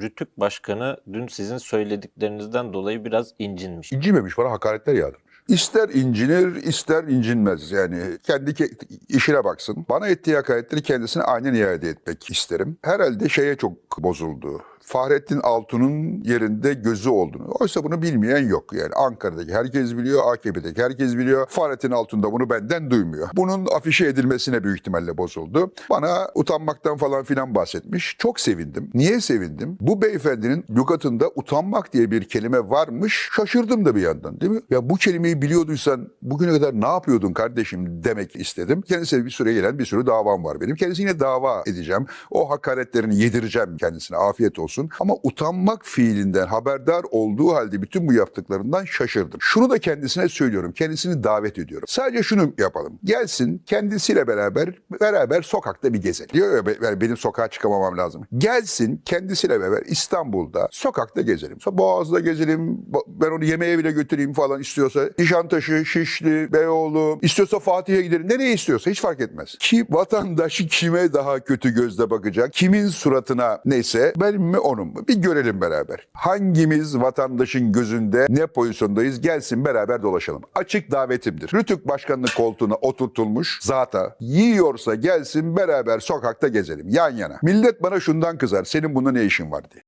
Rütük Başkanı dün sizin söylediklerinizden dolayı biraz incinmiş. İncimemiş bana hakaretler yağdırmış. İster incinir ister incinmez yani kendi ke- işine baksın. Bana ettiği hakaretleri kendisine aynen iade etmek isterim. Herhalde şeye çok bozuldu. Fahrettin Altun'un yerinde gözü olduğunu. Oysa bunu bilmeyen yok yani. Ankara'daki herkes biliyor, AKP'deki herkes biliyor. Fahrettin Altun da bunu benden duymuyor. Bunun afişe edilmesine büyük ihtimalle bozuldu. Bana utanmaktan falan filan bahsetmiş. Çok sevindim. Niye sevindim? Bu beyefendinin lügatında utanmak diye bir kelime varmış. Şaşırdım da bir yandan değil mi? Ya bu kelimeyi biliyorduysan bugüne kadar ne yapıyordun kardeşim demek istedim. Kendisine bir süre gelen bir sürü davam var benim. Kendisine dava edeceğim. O hakaretlerini yedireceğim kendisine. Afiyet olsun. Ama utanmak fiilinden haberdar olduğu halde bütün bu yaptıklarından şaşırdım. Şunu da kendisine söylüyorum. Kendisini davet ediyorum. Sadece şunu yapalım. Gelsin kendisiyle beraber beraber sokakta bir gezelim. Diyor ya "Ben- benim sokağa çıkamamam lazım. Gelsin kendisiyle beraber İstanbul'da sokakta gezelim. Boğaz'da gezelim. Ben onu yemeğe bile götüreyim falan istiyorsa. Nişantaşı, Şişli, Beyoğlu. istiyorsa Fatih'e gidelim. Nereye istiyorsa hiç fark etmez. Ki vatandaş kime daha kötü gözle bakacak? Kimin suratına neyse benim mi onun mu? Bir görelim beraber. Hangimiz vatandaşın gözünde ne pozisyondayız? Gelsin beraber dolaşalım. Açık davetimdir. Rütük Başkanlık koltuğuna oturtulmuş zata yiyorsa gelsin beraber sokakta gezelim yan yana. Millet bana şundan kızar. Senin bunda ne işin var diye.